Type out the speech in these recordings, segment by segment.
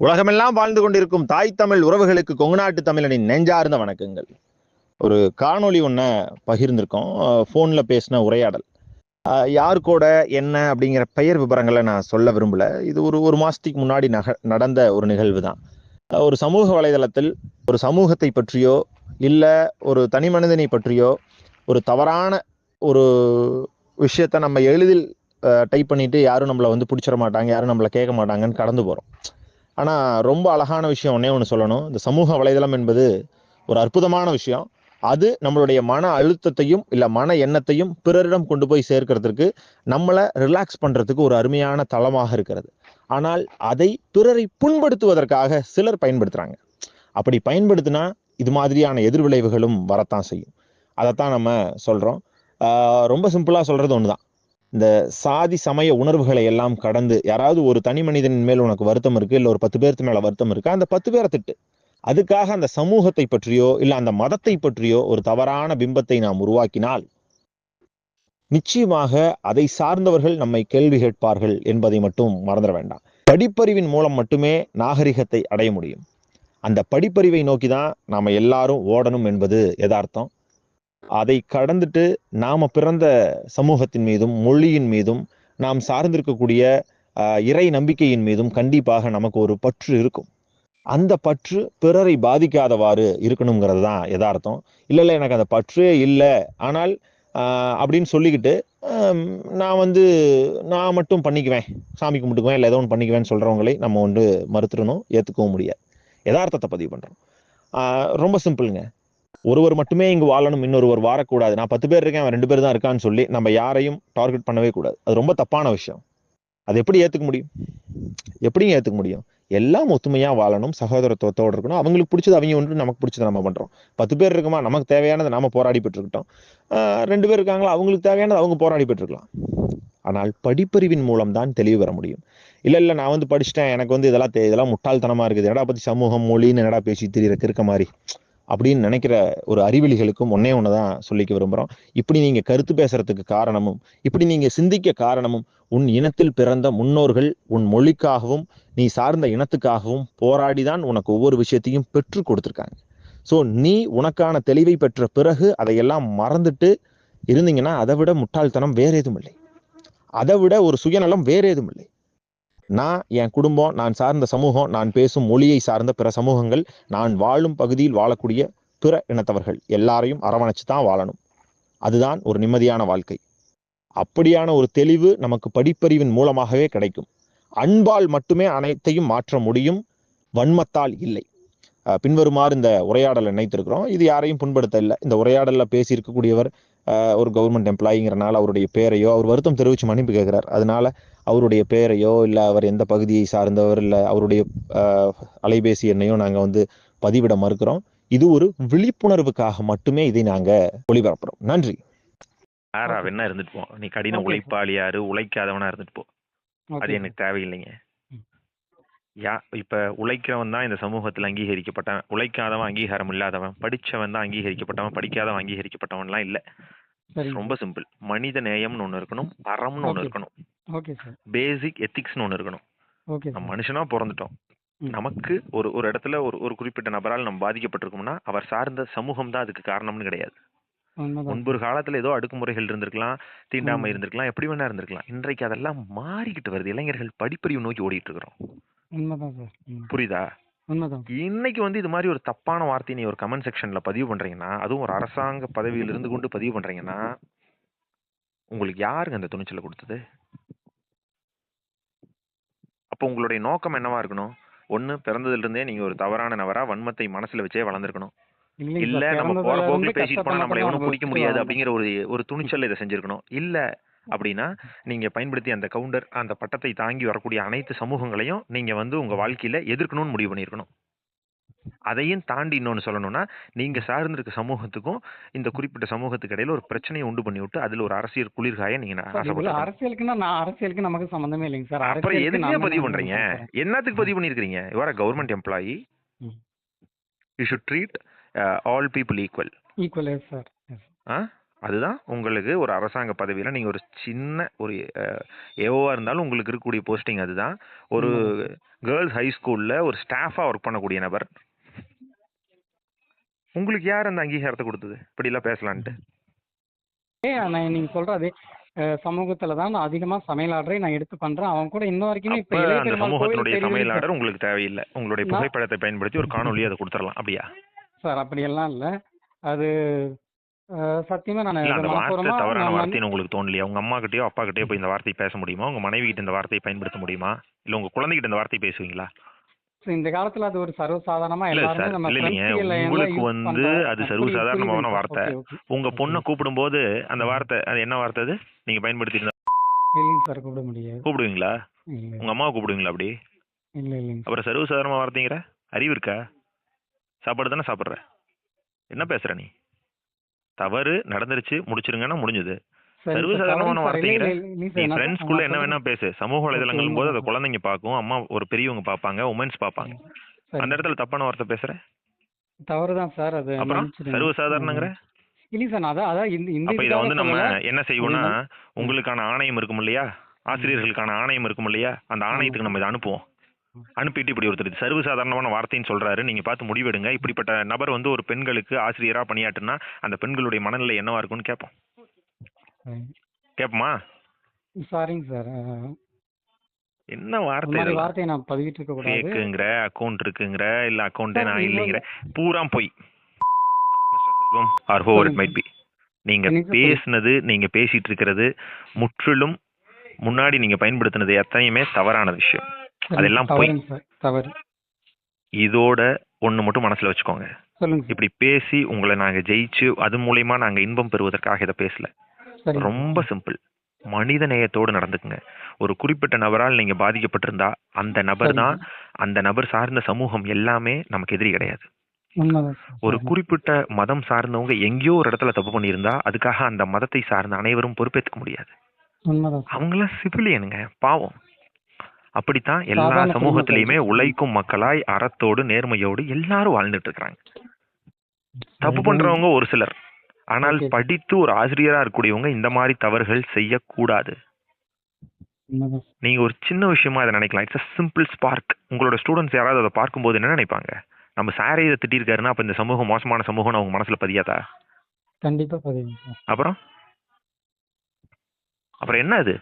உலகமெல்லாம் வாழ்ந்து கொண்டிருக்கும் தாய் தமிழ் உறவுகளுக்கு கொங்குநாட்டு தமிழனின் நெஞ்சார்ந்த வணக்கங்கள். ஒரு காணொளி ஒன்றை பகிர்ந்திருக்கோம். ஃபோனில் பேசின உரையாடல். யார் கூட என்ன அப்படிங்கிற பெயர் விவரங்களை நான் சொல்ல விரும்பல. இது ஒரு ஒரு மாதத்துக்கு முன்னாடி நக நடந்த ஒரு நிகழ்வு தான். ஒரு சமூக வலைதளத்தில் ஒரு சமூகத்தை பற்றியோ இல்லை ஒரு தனி மனிதனை பற்றியோ ஒரு தவறான ஒரு விஷயத்த நம்ம எளிதில் டைப் பண்ணிட்டு யாரும் நம்மளை வந்து பிடிச்சிட மாட்டாங்க யாரும் நம்மளை கேட்க மாட்டாங்கன்னு கடந்து போகிறோம் ஆனால் ரொம்ப அழகான விஷயம் ஒன்றே ஒன்று சொல்லணும். இந்த சமூக வலைதளம் என்பது ஒரு அற்புதமான விஷயம். அது நம்மளுடைய மன அழுத்தத்தையும் இல்லை மன எண்ணத்தையும் பிறரிடம் கொண்டு போய் சேர்க்கறதுக்கு நம்மளை ரிலாக்ஸ் பண்ணுறதுக்கு ஒரு அருமையான தளமாக இருக்கிறது. ஆனால் அதை பிறரை புண்படுத்துவதற்காக சிலர் பயன்படுத்துகிறாங்க அப்படி பயன்படுத்தினா இது மாதிரியான எதிர்விளைவுகளும் வரத்தான் செய்யும். அதைத்தான் நம்ம சொல்கிறோம் ரொம்ப சிம்பிளாக சொல்கிறது ஒன்று தான் இந்த சாதி சமய உணர்வுகளை எல்லாம் கடந்து யாராவது ஒரு தனி மனிதனின் மேல் உனக்கு வருத்தம் இருக்கு இல்லை ஒரு பத்து பேர்த்து மேல வருத்தம் இருக்கு அந்த பத்து பேரை திட்டு. அதுக்காக அந்த சமூகத்தை பற்றியோ இல்லை அந்த மதத்தை பற்றியோ ஒரு தவறான பிம்பத்தை நாம் உருவாக்கினால் நிச்சயமாக அதை சார்ந்தவர்கள் நம்மை கேள்வி கேட்பார்கள் என்பதை மட்டும் மறந்துட வேண்டாம். படிப்பறிவின் மூலம் மட்டுமே நாகரிகத்தை அடைய முடியும். அந்த படிப்பறிவை நோக்கி தான் நாம எல்லாரும் ஓடணும் என்பது யதார்த்தம். அதை கடந்துட்டு நாம பிறந்த சமூகத்தின் மீதும் மொழியின் மீதும் நாம் சார்ந்திருக்கக்கூடிய இறை நம்பிக்கையின் மீதும் கண்டிப்பாக நமக்கு ஒரு பற்று இருக்கும். அந்த பற்று பிறரை பாதிக்காதவாறு இருக்கணுங்கிறது தான் யதார்த்தம். இல்லை இல்லை எனக்கு அந்த பற்றே இல்லை. ஆனால் அப்படின்னு சொல்லிக்கிட்டு நான் வந்து நான் மட்டும் பண்ணிக்குவேன். சாமி கும்பிட்டுக்குவேன் இல்லை ஏதோ ஒன்று பண்ணிக்குவேன்னு சொல்கிறவங்களை நம்ம வந்து மறுத்துடணும் ஏற்றுக்கவும் முடியாது. யதார்த்தத்தை பதிவு பண்ணுறோம் ரொம்ப சிம்பிளுங்க. ஒருவர் மட்டுமே இங்கு வாழணும் இன்னொருவர் வாழக்கூடாது நான் பத்து பேர் இருக்கேன் அவன் ரெண்டு பேர் தான் இருக்கான்னு சொல்லி நம்ம யாரையும் டார்கெட் பண்ணவே கூடாது. அது ரொம்ப தப்பான விஷயம். அது எப்படி ஏத்துக்க முடியும்? எப்படியும் ஏத்துக்க முடியும்? எல்லாம் ஒத்துமையாக வாழணும் சகோதரத்துவத்தோடு இருக்கணும். அவங்களுக்கு பிடிச்சது அவங்க ஒன்று நமக்கு பிடிச்சது நம்ம பண்ணுறோம் பத்து பேர் இருக்குமா? நமக்கு தேவையானதை நாம் போராடி பெற்றுக்கிட்டோம். ரெண்டு பேர் இருக்காங்களா? அவங்களுக்கு தேவையானது அவங்க போராடி பெற்றுக்கலாம். ஆனால் படிப்பறிவின் மூலம் தான் தெளிவு பெற முடியும். இல்லை இல்லை நான் வந்து படிச்சிட்டேன். எனக்கு வந்து இதெல்லாம் இதெல்லாம் முட்டாள்தனமாக இருக்குது. என்னடா பற்றி சமூகம் மொழின்னு என்னடா பேசி திரியிற இருக்க மாதிரி. அப்படின்னு நினைக்கிற ஒரு அறிவிலிகளுக்கும் ஒன்னே ஒன்று தான் சொல்லிக்க விரும்புகிறோம் இப்படி நீங்கள் கருத்து பேசுறதுக்கு காரணமும் இப்படி நீங்கள் சிந்திக்க காரணமும் உன் இனத்தில் பிறந்த முன்னோர்கள் உன் மொழிக்காகவும் நீ சார்ந்த இனத்துக்காகவும் போராடி தான் உனக்கு ஒவ்வொரு விஷயத்தையும் பெற்று கொடுத்துருக்காங்க. ஸோ நீ உனக்கான தெளிவை பெற்ற பிறகு அதையெல்லாம் மறந்துட்டு இருந்தீங்கன்னா அதை விட முட்டாள்தனம் வேற எதுவும் இல்லை. அதை விட ஒரு சுயநலம் வேற எதுவும் இல்லை. நான் என் குடும்பம் நான் சார்ந்த சமூகம் நான் பேசும் மொழியை சார்ந்த பிற சமூகங்கள் நான் வாழும் பகுதியில் வாழக்கூடிய பிற இனத்தவர்கள் எல்லாரையும் அரவணைச்சு தான் வாழணும். அதுதான் ஒரு நிம்மதியான வாழ்க்கை. அப்படியான ஒரு தெளிவு நமக்கு படிப்பறிவின் மூலமாகவே கிடைக்கும். அன்பால் மட்டுமே அனைத்தையும் மாற்ற முடியும். வன்மத்தால் இல்லை. பின்வருமாறு இந்த உரையாடலை நினைத்திருக்கிறோம். இது யாரையும் புண்படுத்த இல்லை. இந்த உரையாடலில் பேசியிருக்கக்கூடியவர் ஒரு கவர்மெண்ட் எம்ப்ளாயிங்கிறனால அவருடைய பேரையோ அவர் வருத்தம் தெரிவித்து மன்னிப்பு கேட்கிறார். அதனால அவருடைய பேரையோ இல்லை அவர் எந்த பகுதியை சார்ந்தவர் இல்லை அவருடைய அலைபேசி எண்ணையோ நாங்கள் வந்து பதிவிட மறுக்கிறோம். இது ஒரு விழிப்புணர்வுக்காக மட்டுமே இதை நாங்கள் ஒளிபரப்புறோம். நன்றி. யாரா வேணா இருந்துட்டு போ. நீ கடின. உழைப்பாளியாரு உழைக்காதவனா இருந்துட்டு போ. அது எனக்கு தேவையில்லைங்க. யா இப்ப உழைக்கிறவன் தான் இந்த சமூகத்துல அங்கீகரிக்கப்பட்டவன். உழைக்காதவன் அங்கீகாரம் இல்லாதவன் படிச்சவன் தான் அங்கீகரிக்கப்பட்டவன். படிக்காதவன் அங்கீகரிக்கப்பட்டவன்லாம் இல்ல. ரொம்ப சிம்பிள் மனித நேயம்னு ஒண்ணு இருக்கணும். அறம்னு Okay. இருக்கணும். ஓகே சார் பேசிக் எத்திக்ஸ்னு ஒண்ணு இருக்கணும். ஓகே நம்ம சார் மனுஷனா பிறந்துட்டோம். நமக்கு ஒரு ஒரு இடத்துல ஒரு ஒரு குறிப்பிட்ட நபரால் நம்ம பாதிக்கப்பட்டிருக்கோம்னா அவர் சார்ந்த சமூகம் தான் அதுக்கு காரணம்னு கிடையாது. முன்பொரு காலத்துல ஏதோ அடக்குமுறைகள் இருந்திருக்கலாம் தீண்டாமை. இருந்திருக்கலாம் எப்படி வேணா இருந்திருக்கலாம். இன்றைக்கு அதெல்லாம் மாறிக்கிட்டு வருது. இளைஞர்கள் படிப்பறிவு நோக்கி ஓடிட்டு இருக்கிறோம். உண்மைதான் சார் ம். புரியுதா? உண்மைதான். இன்னைக்கு வந்து இது மாதிரி ஒரு தப்பான வார்த்தையை நீ ஒரு கமெண்ட் செக்ஷன்ல பதிவு பண்றீங்கன்னா அதுவும் ஒரு அரசாங்க பதவியில் இருந்து கொண்டு பதிவு பண்றீங்கன்னா உங்களுக்கு யாருங்க அந்த துணிச்சலை கொடுத்தது? அப்போ உங்களுடைய நோக்கம் என்னவா இருக்கணும்? ஒண்ணு பிறந்ததுல இருந்தே நீங்க ஒரு தவறான நபரா வன்மத்தை மனசுல வச்சே வளர்ந்துருக்கணும். இல்ல நம்ம போற போக்குல பேசிட்டு போனா நம்மள எவனும் பிடிக்க முடியாது அப்படிங்கிற ஒரு ஒரு துணிச்சல் இதை செஞ்சிருக்கணும். இல்ல அப்படின்னா நீங்க பயன்படுத்தி அந்த கவுண்டர் அந்த பட்டத்தை தாங்கி வரக்கூடிய அனைத்து சமூகங்களையும் நீங்க வந்து உங்க வாழ்க்கையில எதிர்க்கணும்னு முடிவு பண்ணியிருக்கணும். அதையும் தாண்டி இன்னொன்னு சொல்லணும்னா நீங்க சார்ந்திருக்க சமூகத்துக்கும் இந்த குறிப்பிட்ட சமூகத்துக்கு இடையில ஒரு பிரச்சனையை உண்டு பண்ணி விட்டு அதுல ஒரு அரசியல் குளிர்காய நீங்க சார் இதுல ஆசைப்பட்டு அரசியலுக்குன்னா நான் அரசியலுக்கு நமக்கு சம்பந்தமே இல்லைங்க சார். அப்புறம் எதுக்கே பதிவு பேசுறேன். என்னத்துக்கு பதிவு பண்ணிருக்கீங்க your government employee. You should treat all people equal equal sir ஆ? அதுதான் உங்களுக்கு ஒரு அரசாங்க பதவியில் நீங்கள் ஒரு சின்ன ஒரு ஏஓவாக இருந்தாலும் உங்களுக்கு இருக்கக்கூடிய போஸ்டிங் அதுதான். ஒரு கேர்ள்ஸ் ஹை ஸ்கூல்ல ஒரு ஸ்டாஃபா ஒர்க் பண்ணக்கூடிய நபர். உங்களுக்கு யார் அந்த அங்கீகாரத்தை கொடுத்தது? இப்படிலாம் பேசலான்ட்டு. ஏ நான் நீங்க சொல்ற அதே அஹ், சமூகத்துல தான் நான் அதிகமா சமையல் ஆர்டரை நான் எடுத்து பண்றேன். அவன் கூட இன்ன வரைக்குமே இப்ப அந்த சமூகத்தினுடைய கோவில் சமையலாளர் உங்களுக்கு தேவையில்லை. உங்களுடைய புகைப்படத்தை பயன்படுத்தி ஒரு காணொலி அதை கொடுத்துடலாம். அப்படியா? சார் அப்படியெல்லாம் இல்ல. அது சத்தியமா நான் இல்ல அந்த வார்த்தை தவறான வார்த்தைன்னு உங்களுக்கு தோணலையா? உங்க அம்மா கிட்டயோ அப்பா கிட்டயோ போய் இந்த வார்த்தையை பேச முடியுமா? உங்க மனைவி கிட்ட இந்த வார்த்தையை பயன்படுத்த முடியுமா? இல்ல உங்க குழந்தைகிட்ட இந்த வார்த்தையை பேசுவீங்களா? இந்த காலத்துல அது ஒரு சர்வசாதாரணமா இல்ல எல்லாருமே சார் நம்ம உங்களுக்கு வந்து. அது சர்வசாதாரணமான. வார்த்தை. உங்க பொண்ணை கூப்பிடும்போது அந்த வார்த்தை அது என்ன வார்த்தை அது? நீங்க பயன்படுத்தி இருந்தா இல்லைங்க சார் கூப்பிட முடியாது. கூப்பிடுவீங்களா? உங்க அம்மாவை கூப்பிடுவீங்களா அப்படி? இல்ல இல்லைங்க அப்புறம் சர்வசாதாரணமா வார்த்தைங்கிற? அறிவு இருக்கா? சாப்பாடு தானே சாப்பிட்ற? என்ன பேசுற நீ? தவறு நடந்துருச்சு முடிச்சிருங்கன்னா முடிஞ்சது. சரி சார், சர்வசாதாரணமான. வார்த்தைங்கிற இல்ல, இல்ல, இல்ல, நீ ஃப்ரெண்ட்ஸ்குள்ள என்ன வேணா பேசு. சமூக வலைதளங்களும் போது அதை. குழந்தைங்க பார்க்கும் அம்மா ஒரு பெரியவங்க பார்ப்பாங்க உமன்ஸ் பார்ப்பாங்க. அந்த இடத்துல தப்பான வார்த்தை பேசுற? தவறுதான் சார் அது அப்புறம். சர்வசாதாரணங்கிற இல்லைங்க சார் அதான் அதான் இந்த இதை வந்து நம்ம. என்ன செய்வோம்னா உங்களுக்கான ஆணையம் இருக்கும் இல்லையா? ஆசிரியர்களுக்கான ஆணையம் இருக்கும் இல்லையா? அந்த ஆணையத்துக்கு நம்ம இதை அனுப்புவோம். அனுப்பிட்டு இப்படி ஒருத்தர் சர்வசாதாரணமான வார்த்தைன்னு சொல்றாரு. நீங்க பார்த்து முடிவெடுங்க. இப்படிப்பட்ட நபர் வந்து ஒரு பெண்களுக்கு ஆசிரியரா பணியாற்றுனா அந்த பெண்களுடைய மனநிலை என்னவா இருக்கும்னு கேட்போம். கேட்போமா? சாரிங்க சார் என்ன வார்த்தை? வார்த்தையை நான் பதிவிட்டு இருக்க கூடாது. ஃபேக்குங்கிற அக்கௌண்ட் இருக்குங்கிற இல்ல அக்கௌண்ட்டே சார், நான் இல்லைங்கிற பூரா போய். Mister Selvam are however it might be நீங்க. பேசுனது நீங்க பேசிட்டு இருக்கிறது முற்றிலும் முன்னாடி நீங்க பயன்படுத்தினது எத்தனையுமே தவறான விஷயம். அதெல்லாம் பொய். தவறு. இதோட ஒண்ணு மட்டும் மனசுல வச்சுக்கோங்க. இப்படி பேசி உங்களை நாங்க ஜெயிச்சு அது மூலியமா நாங்க இன்பம் பெறுவதற்காக இதை பேசல. ரொம்ப சிம்பிள். மனித நேயத்தோடு நடந்துக்குங்க. ஒரு குறிப்பிட்ட நபரால் நீங்க பாதிக்கப்பட்டிருந்தா அந்த நபர் தான் அந்த நபர் சார்ந்த சமூகம் எல்லாமே நமக்கு எதிரி கிடையாது. ஒரு. குறிப்பிட்ட மதம் சார்ந்தவங்க எங்கேயோ ஒரு இடத்துல தப்பு பண்ணியிருந்தா அதுக்காக அந்த மதத்தை சார்ந்த அனைவரும் பொறுப்பேற்றுக்க முடியாது. அவங்களாம் சிவிலியனுங்க பாவம். அப்படித்தான் எல்லா சமூகத்திலயுமே. உழைக்கும் மக்களாய் அறத்தோடு நேர்மையோடு எல்லாரும் வாழ்ந்துட்டு இருக்கிறாங்க தப்பு பண்றவங்க ஒரு சிலர். ஆனால். படித்து ஒரு ஆசிரியரா இருக்கக்கூடியவங்க இந்த மாதிரி தவறுகள் செய்யக்கூடாது. நீங்க ஒரு சின்ன விஷயமா இதை நினைக்கலாம். இட்ஸ் a சிம்பிள் ஸ்பார்க் உங்களோட ஸ்டூடெண்ட்ஸ் யாராவது அதை பார்க்கும்போது என்ன நினைப்பாங்க? நம்ம சாரே இதை திட்டிருக்காருன்னா அப்ப இந்த சமூகம் மோசமான சமூகம் அவங்க மனசுல பதியாதா? கண்டிப்பா சார் அப்புறம்? அப்புறம் என்ன அது?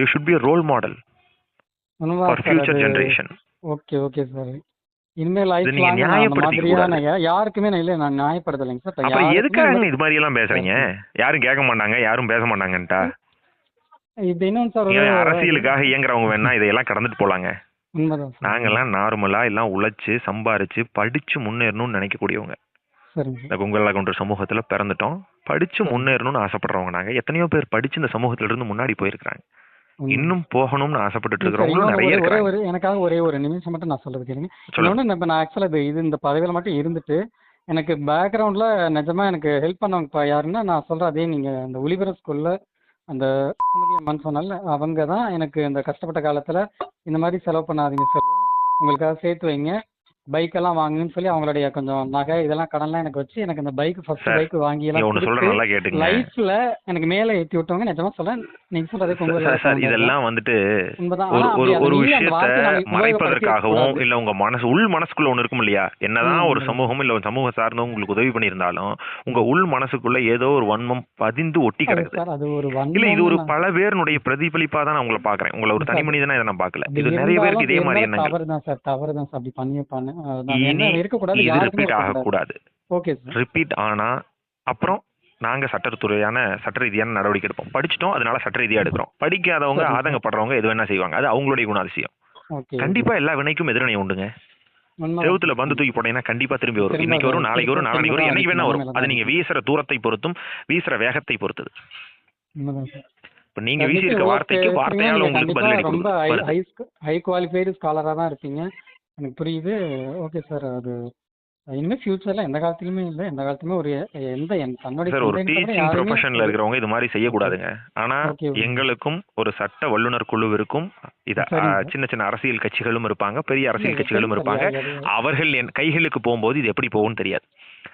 You should be role model for sir future generation okay okay sir இனிமேல் லைஃப் லாங் அந்த மாதிரியான யாருக்குமே நான் இல்ல நான் நியாயப்படுத்தலைங்க சார் யாருக்குமே எதுக்காக. இது மாதிரி எல்லாம் பேசுறீங்க? யாரும் கேட்க மாட்டாங்க யாரும் பேச மாட்டாங்கன்ட்டா? இது இன்னொன்று சார் அரசியலுக்காக இயங்குறவங்க வேணா இதையெல்லாம் கடந்துட்டு போலாங்க. நாங்கெல்லாம் நார்மலா எல்லாம் உழைச்சு சம்பாரிச்சு படிச்சு முன்னேறணும்னு நினைக்கக்கூடியவங்க. இந்த குங்கல்லா கவுண்டர் சமூகத்துல பிறந்துட்டோம். படிச்சு முன்னேறணும்னு ஆசைப்படுறவங்க நாங்க. எத்தனையோ பேர் படிச்சு இந்த சமூகத்துல இருந்து முன்னாடி போயிருக்காங்க. இன்னும் போகணும்னு ஆசைப்பட்டுட்டு சரி, இருக்கிறவங்களும் நிறைய ஒரே- ஒரே எனக்காக ஒரே ஒரு நிமிஷம் மட்டும் நான் சொல்றது கேளுங்க. இன்னொன்று இப்போ நான் ஆக்சுவலாக இது இது இந்த பதவியில் மட்டும் இருந்துட்டு எனக்கு பேக்ரவுண்டில் நிஜமா எனக்கு ஹெல்ப் பண்ணவங்க இப்போ யாருன்னா நான் சொல்கிறேன் அதே நீங்கள் அந்த ஒளிபர ஸ்கூலில் அந்த சுமதி சொன்னால அவங்க தான் எனக்கு இந்த கஷ்டப்பட்ட காலத்தில் இந்த மாதிரி செலவு பண்ணாதீங்க செல்வம். உங்களுக்காக சேர்த்து வைங்க. பைக் எல்லாம் வாங்குன்னு சொல்லி அவங்களுடைய கொஞ்சம் நகை இதெல்லாம் கடன்லாம் எனக்கு வச்சு எனக்கு இந்த பைக் ஃபர்ஸ்ட் பைக் வாங்கி எல்லாம் சொல்ற கொடுத்து நல்லா கேட்டுங்க லைஃப்ல எனக்கு மேலே ஏற்றி விட்டவங்க நிஜமா சொல்றேன். நீங்க சொல்றதே சார், சார், இதெல்லாம் வந்துட்டு ஒரு ஒரு விஷயத்த மறைப்பதற்காகவும். இல்ல உங்க மனசு உள் மனசுக்குள்ள ஒண்ணு இருக்கும் இல்லையா? என்னதான் ஒரு. சமூகம் இல்ல ஒரு சமூக சார்ந்தவங்க உங்களுக்கு உதவி பண்ணியிருந்தாலும் உங்க உள் மனசுக்குள்ள ஏதோ ஒரு வன்மம் பதிந்து ஒட்டி கிடக்குது. சார் அது ஒரு இல்ல இது ஒரு பல பேருனுடைய பிரதிபலிப்பா தான் நான் உங்களை பாக்குறேன் உங்களை ஒரு தனி மனிதனா இதை நான் பாக்கல இது நிறைய பேருக்கு இதே மாதிரி எண்ணங்கள். தவறுதான் சார் தவறுதான் சார். அப்படி பண்ணி பண்ணு. இருக்கக்கூடாது இது ரிப்பீட் ஆகக்கூடாது. ஓகே ரிப்பீட் ஆனா அப்புறம் நாங்க சட்டத்துறையான சட்ட ரீதியான நடவடிக்கை எடுப்போம். படிச்சிட்டோம் அதனால சட்ட ரீதியா எடுக்கிறோம். படிக்காதவங்க. ஆதங்கப்படுறவங்க எது வேணா செய்வாங்க. அது அவங்களுடைய குணாதிசயம். கண்டிப்பா எல்லா வினைக்கும் எதிரணை உண்டுங்க. செவுத்துல பந்து தூக்கி போட்டீங்கன்னா கண்டிப்பா திரும்பி வரும். இன்னைக்கு வரும். நாளைக்கு வரும் நாளைக்கு வரும் என்னைக்கு வேணா வரும். அது நீங்க வீசுற தூரத்தை பொறுத்தும் வீசுற வேகத்தை பொறுத்தது. இப்ப நீங்க வீசியிருக்க ஓகே, வார்த்தைக்கு. வார்த்தையால உங்களுக்கு பதிலடி ரொம்ப ஹை குவாலிஃபைடு ஸ்காலரா தான் இருப்பீங்க. எனக்கு புரியுது. ஓகே சார் அது இனிமே ஃபியூச்சர்ல எந்த காலத்துலயுமே இல்ல. எந்த காலத்துலயுமே ஒரு எந்த தன்னுடைய சார் ஒரு டீச்சிங் ப்ரொஃபஷன்ல இருக்கிறவங்க இது மாதிரி செய்யக்கூடாதுங்க. ஆனா. எங்களுக்கும் ஒரு சட்ட வல்லுநர் குழு இருக்கும். இத. சின்ன சின்ன அரசியல் கட்சிகளும் இருப்பாங்க. பெரிய அரசியல் கட்சிகளும் இருப்பாங்க. அவர்கள் என் கைகளுக்கு போகும்போது இது எப்படி போகும்னு தெரியாது.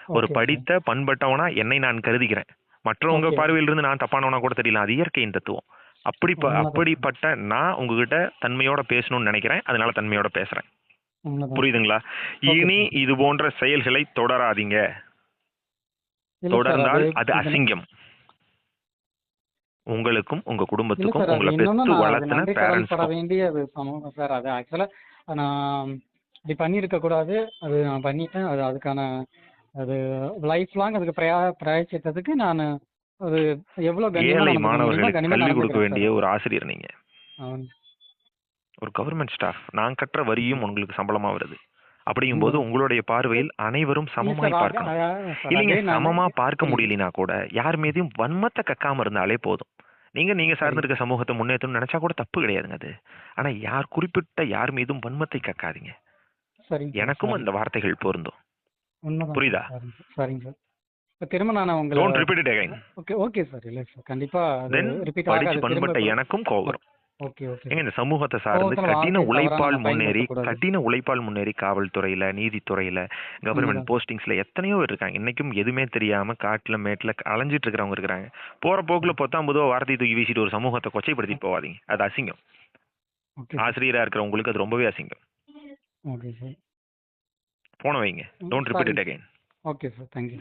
ஒரு படித்த பண்பட்டவனா என்னை நான் கருதிக்கிறேன் மற்றவங்க. பார்வையிலிருந்து நான் தப்பானவனா கூட தெரியல. அது இயற்கையின் தத்துவம். அப்படி. அப்படிப்பட்ட நான் உங்ககிட்ட தன்மையோட பேசணும்னு நினைக்கிறேன். அதனால தன்மையோட பேசுறேன். புரியுதுங்களா? இனி. இது போன்ற செயல்களை தொடராதீங்க. தொடர்ந்தால் அது- அசிங்கம். உங்களுக்கும் உங்க குடும்பத்துக்கும் உங்களை பெத்து வளர்த்தின ஆக்சுவலா நான் இப்படி பண்ணியிருக்க கூடாது. அது நான் பண்ணிட்டேன். அது அதுக்கான அது லைஃப் லாங் அதுக்கு பிரயா பிரயாச்சித்ததுக்கு நான் அது எவ்வளவு ஏழை மாணவர்களுக்கு கல்வி கொடுக்க வேண்டிய ஒரு ஆசிரியர் நீங்க. ஒரு கவர்மெண்ட் ஸ்டாஃப் நான் கட்டுற வரியும் உங்களுக்கு சம்பளமா வருது. அப்படிங்கும்போது உண்மைதான். உங்களுடைய பார்வையில் அனைவரும் சமமாய் பார்க்கணும். இல்லைங்க சமமா பார்க்க முடியலனா கூட யார் மீதையும் வன்மத்தை கக்காம இருந்தாலே போதும். நீங்க நீங்க சரி. சார்ந்திருக்க சமூகத்தை முன்னேற்றணும்னு நினைச்சா கூட தப்பு கிடையாதுங்க அது. ஆனா யார் குறிப்பிட்ட யார் மீதும் வன்மத்தை கக்காதீங்க. எனக்கும் அந்த வார்த்தைகள் பொருந்தும். புரியுதா? சார் சரிங்க சார். திரும்ப நான் உங்களை don't repeat it again okay okay sir. இல்லை சார். கண்டிப்பா ரிப்பீட் ஆகாது. எனக்கும் கோவம் ஏங்க இந்த சமூகத்தை சார்ந்து கடின வார்த்தை உழைப்பால் முன்னேறி கடின உழைப்பால் முன்னேறி காவல்துறையில நீதித்துறையில கவர்மெண்ட் போஸ்டிங்ஸ்ல எத்தனையோ இருக்காங்க. இன்னைக்கும் எதுவுமே தெரியாம காட்டுல மேட்ல அலைஞ்சிட்டு இருக்கிறவங்க இருக்கிறாங்க. போற போக்குல பொத்தாம் பொதுவா வார்த்தையை தூக்கி வீசிட்டு ஒரு சமூகத்தை கொச்சைப்படுத்திட்டு போவாதீங்க. அது அசிங்கம். ஆசிரியரா இருக்கிறவங்களுக்கு அது ரொம்பவே அசிங்கம். போன வைங்க. Don't repeat it again okay sir thank you